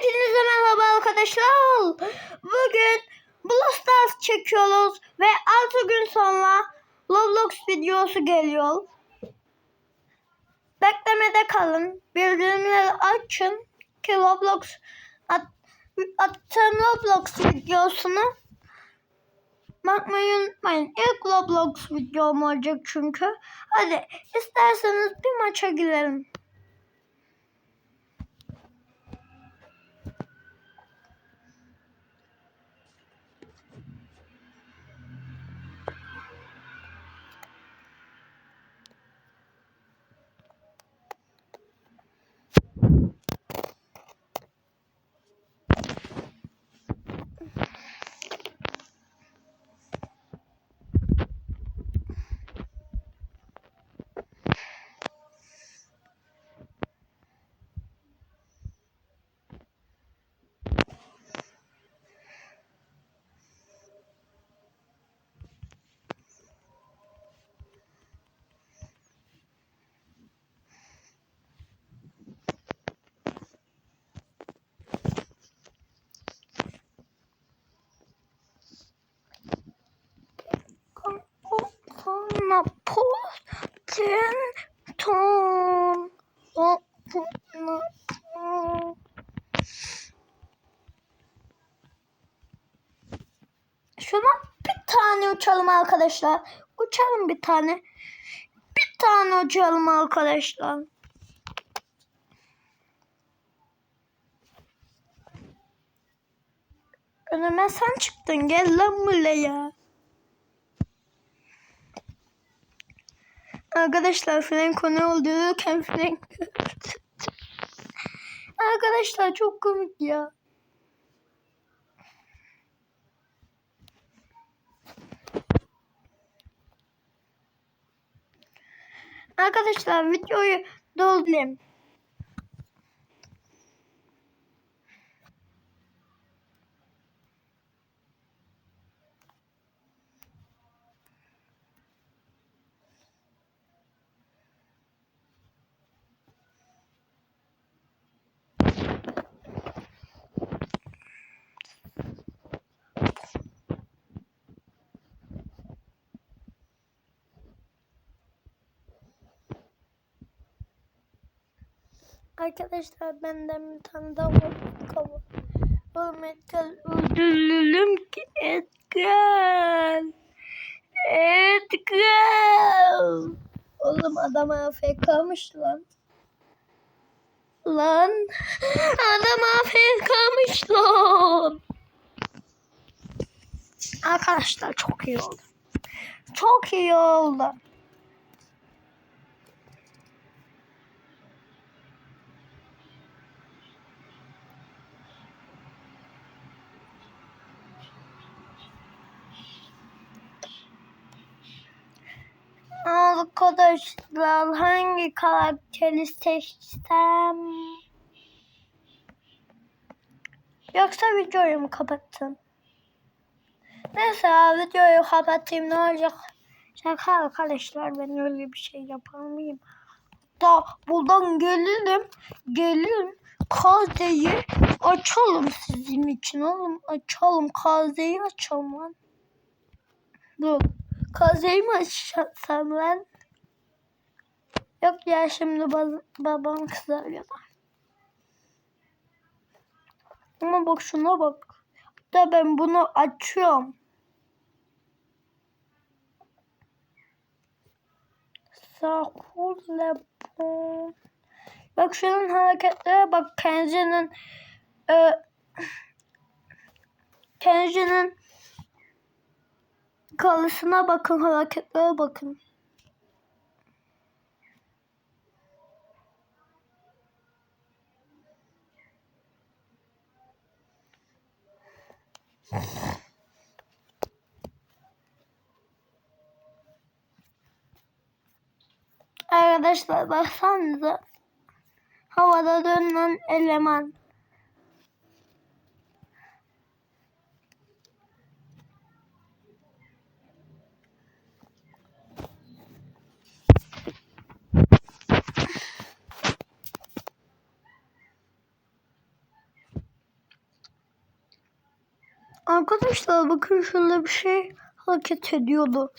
Hepinize merhaba arkadaşlar. Bugün Brawl Stars çekiyoruz ve 6 gün sonra Roblox videosu geliyor. Beklemede kalın. Bildirimleri açın ki Roblox at, attığım Roblox videosunu bakmayı unutmayın. İlk Roblox videom olacak çünkü. Hadi isterseniz bir maça girelim. Kafana ton. Şuna bir tane uçalım arkadaşlar. Uçalım bir tane. Bir tane uçalım arkadaşlar. Önüme sen çıktın. Gel lan buraya. Arkadaşlar Franco ne öldürürken Franco Arkadaşlar çok komik ya. Arkadaşlar videoyu doldurayım. Arkadaşlar benden bir tane daha. Kava. Oğlum Edgar öldürelim ki Edgar. Edgar. Oğlum adam AFK'mış lan. Lan. Adam AFK'mış lan. Arkadaşlar çok iyi oldu. Çok iyi oldu. Arkadaşlar hangi karakteri seçsem? Yoksa videoyu mu kapattım? Neyse videoyu kapatayım ne olacak? Şaka arkadaşlar ben öyle bir şey yapar mıyım? Da buradan gelelim. Gelin kazeyi açalım sizin için oğlum. Açalım kazeyi açalım lan. Dur. Kazeyi mi açsam ben? Yok ya şimdi babam kızar ya. Ama bak şuna bak. Da ben bunu açıyorum. Sakule bon. Bak şunun hareketlere bak Kenji'nin e, Kenji'nin kalısına bakın hareketlere bakın. Arkadaşlar baksanıza. Havada dönen eleman. Arkadaşlar bakın şöyle bir şey hareket ediyordu.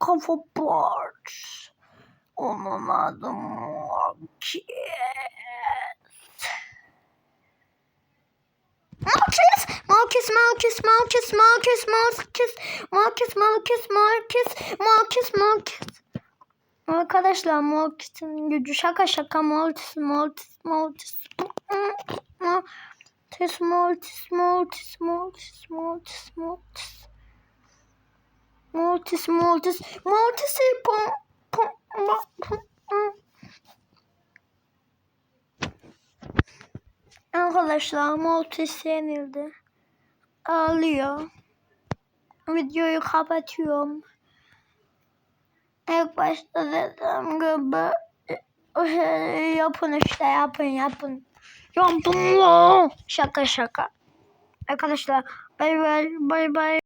Kafa Parts. Onun adı Marquez. Marquez, Marquez, Marquez, Marquez, Marquez, Marquez, Marquez, Marquez, Marquez, Marquez, Marquez. Arkadaşlar Mortis'in gücü şaka şaka Mortis Mortis Mortis Mortis Mortis Mortis Mortis Mortis Mortis Mortis Mortis Mortis pom pom pom Arkadaşlar Mortis yenildi. Ağlıyor. Videoyu kapatıyorum. İlk başta dediğim gibi o şeyi yapın işte yapın yapın. Yapın la. Şaka şaka. Arkadaşlar bay bay bay bay.